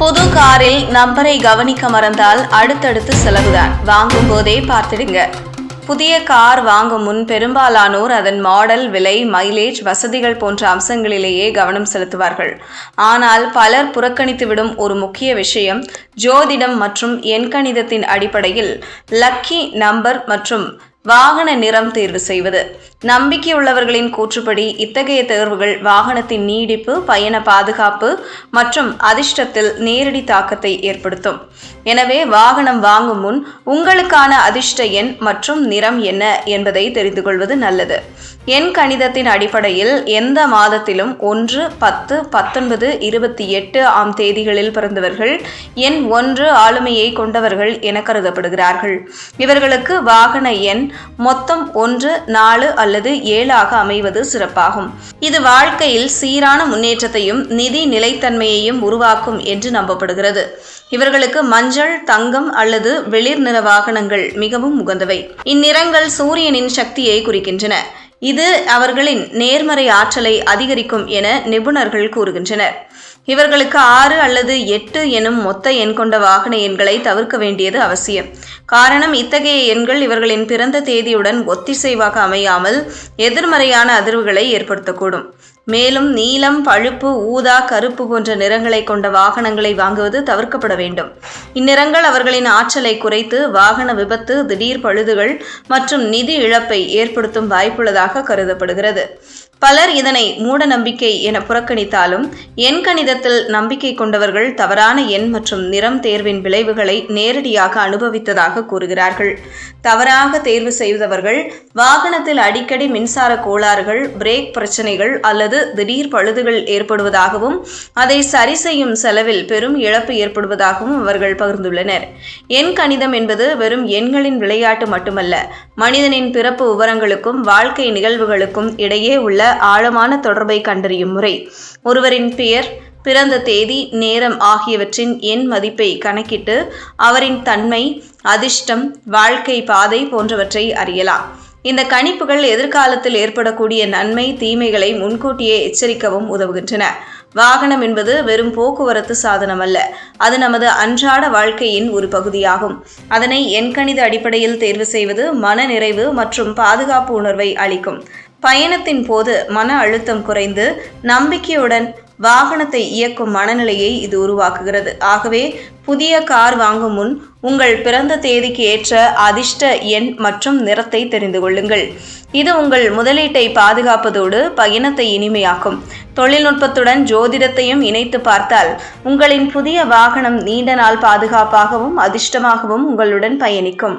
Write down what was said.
புது காரில் நம்பரை கவனிக்க மறந்தால் அடுத்தடுத்து செலவுதான். வாங்கும் போதே பார்த்துடுங்க. புதிய கார் வாங்கும் முன் பெரும்பாலானோர் அதன் மாடல் விலை மைலேஜ் வசதிகள் போன்ற அம்சங்களிலேயே கவனம் செலுத்துவார்கள். ஆனால் பலர் புறக்கணித்துவிடும் ஒரு முக்கிய விஷயம் ஜோதிடம் மற்றும் எண்கணிதத்தின் அடிப்படையில் லக்கி நம்பர் மற்றும் வாகன நிறம் தேர்வு செய்வது. நம்பிக்கையுள்ளவர்களின் கூற்றுப்படி இத்தகைய தேர்வுகள் வாகனத்தின் நீடிப்பு பயண பாதுகாப்பு மற்றும் அதிர்ஷ்டத்தில் நேரடி தாக்கத்தை ஏற்படுத்தும். எனவே வாகனம் வாங்கும் முன் உங்களுக்கான அதிர்ஷ்ட எண் மற்றும் நிறம் என்ன என்பதை தெரிந்து கொள்வது நல்லது. எண் கணிதத்தின் அடிப்படையில் எந்த மாதத்திலும் ஒன்று பத்து பத்தொன்பது இருபத்தி எட்டு ஆம் தேதிகளில் பிறந்தவர்கள் எண் ஒன்று ஆளுமையை கொண்டவர்கள் என கருதப்படுகிறார்கள். இவர்களுக்கு வாகன எண் மொத்தம் ஒன்று நாலு அல்லது ஏழாக அமைவது சிறப்பாகும். இது வாழ்க்கையில் சீரான முன்னேற்றத்தையும் நிதி நிலைத்தன்மையையும் உருவாக்கும் என்று நம்பப்படுகிறது. இவர்களுக்கு மஞ்சள் தங்கம் அல்லது வெளிர் நிற வாகனங்கள் மிகவும் உகந்தவை. இந்நிறங்கள் சூரியனின் சக்தியை குறிக்கின்றன. இது அவர்களின் நேர்மறை ஆற்றலை அதிகரிக்கும் என நிபுணர்கள் கூறுகின்றனர். இவர்களுக்கு ஆறு அல்லது எட்டு எனும் மொத்த எண் கொண்ட வாகன எண்களை தவிர்க்க வேண்டியது அவசியம். காரணம் இத்தகைய எண்கள் இவர்களின் பிறந்த தேதியுடன் ஒத்திசைவாக அமையாமல் எதிர்மறையான அதிர்வுகளை ஏற்படுத்தக்கூடும். மேலும் நீலம் பழுப்பு ஊதா கருப்பு போன்ற நிறங்களை கொண்ட வாகனங்களை வாங்குவது தவிர்க்கப்பட வேண்டும். இந்நிறங்கள் அவர்களின் ஆற்றலை குறைத்து வாகன விபத்து திடீர் பழுதுகள் மற்றும் நிதி இழப்பை ஏற்படுத்தும் வாய்ப்புள்ளதாக கருதப்படுகிறது. பலர் இதனை மூட நம்பிக்கை என புறக்கணித்தாலும் எண் கணிதத்தில் நம்பிக்கை கொண்டவர்கள் தவறான எண் மற்றும் நிறம் தேர்வின் விளைவுகளை நேரடியாக அனுபவித்ததாக கூறுகிறார்கள். தவறாக தேர்வு செய்தவர்கள் வாகனத்தில் அடிக்கடி மின்சார கோளாறுகள் பிரேக் பிரச்சனைகள் அல்லது திடீர் பழுதுகள் ஏற்படுவதாகவும் அதை சரி செய்யும் செலவில் பெரும் இழப்பு ஏற்படுவதாகவும் அவர்கள் பகிர்ந்துள்ளனர். எண் கணிதம் என்பது வெறும் எண்களின் விளையாட்டு மட்டுமல்ல மனிதனின் பிறப்பு விவரங்களுக்கும் வாழ்க்கை நிகழ்வுகளுக்கும் இடையே உள்ள ஆழமான தொடர்பை கண்டறியும் முறை. ஒருவரின் பெயர் பிறந்த தேதி நேரம் ஆகியவற்றின் எண் மதிப்பை கணக்கிட்டு அவரின் தன்மை அதிர்ஷ்டம் வாழ்க்கை பாதை போன்றவற்றை அறியலாம். இந்த கணிப்புகள் எதிர்காலத்தில் ஏற்படக்கூடிய நன்மை தீமைகளை முன்கூட்டியே எச்சரிக்கவும் உதவுகின்றன. வாகனம் என்பது வெறும் போக்குவரத்து சாதனம் அல்ல அது நமது அன்றாட வாழ்க்கையின் ஒரு பகுதியாகும். அதனை எண்கணித அடிப்படையில் தேர்வு செய்வது மன நிறைவு மற்றும் பாதுகாப்பு உணர்வை அளிக்கும். பயணத்தின் போது மன அழுத்தம் குறைந்து நம்பிக்கையுடன் வாகனத்தை இயக்கும் மனநிலையை இது உருவாக்குகிறது. ஆகவே புதிய கார் வாங்கும் முன் உங்கள் பிறந்த தேதிக்கு ஏற்ற அதிர்ஷ்ட எண் மற்றும் நிறத்தை தெரிந்து கொள்ளுங்கள். இது உங்கள் முதலீட்டை பாதுகாப்பதோடு பயணத்தை இனிமையாக்கும். தொழில்நுட்பத்துடன் ஜோதிடத்தையும் இணைத்து பார்த்தால் உங்களின் புதிய வாகனம் நீண்ட நாள் பாதுகாப்பாகவும் அதிர்ஷ்டமாகவும் உங்களுடன் பயணிக்கும்.